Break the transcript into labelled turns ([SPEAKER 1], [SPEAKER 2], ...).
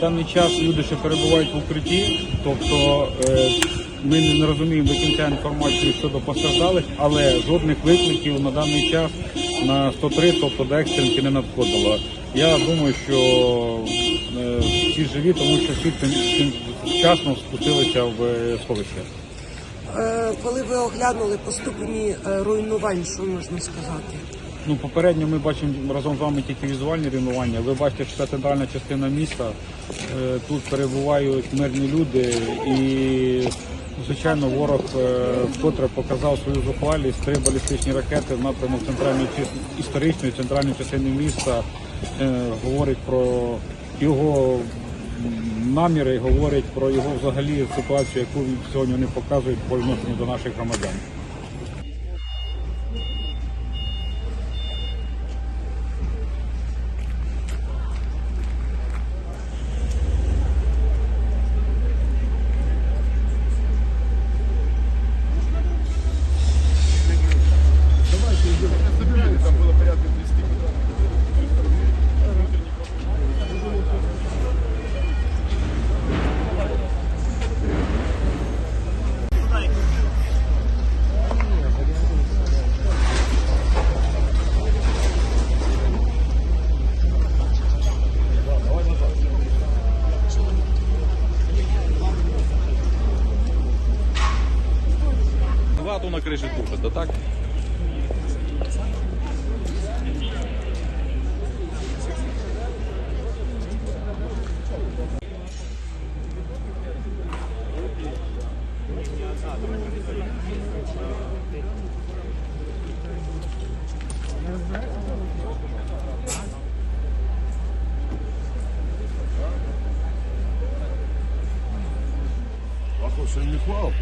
[SPEAKER 1] Даний час люди ще перебувають в укритті, тобто е, ми не розуміємо до кінця інформацію щодо постраждалих, але жодних викликів на даний час на 103, тобто до екстренки не надходило. Я думаю, що е, всі живі, тому що всі вчасно спустилися в е, сховище.
[SPEAKER 2] Коли ви оглянули по ступені е, руйнувань, що можна сказати?
[SPEAKER 1] Ну, попередньо ми бачимо разом з вами тільки візуальні руйнування. Ви бачите, що це центральна частина міста. Е, Тут перебувають мирні люди і, звичайно, ворог е, вкотре показав свою зухвалість. Три балістичні ракети в напрямок центральної історичної центральної частини міста е, говорить про його наміри, говорить про його взагалі ситуацію, яку сьогодні вони показують по відношенню до наших громадян.
[SPEAKER 3] хату на криші тушить, да так?
[SPEAKER 4] Похож, не хвал.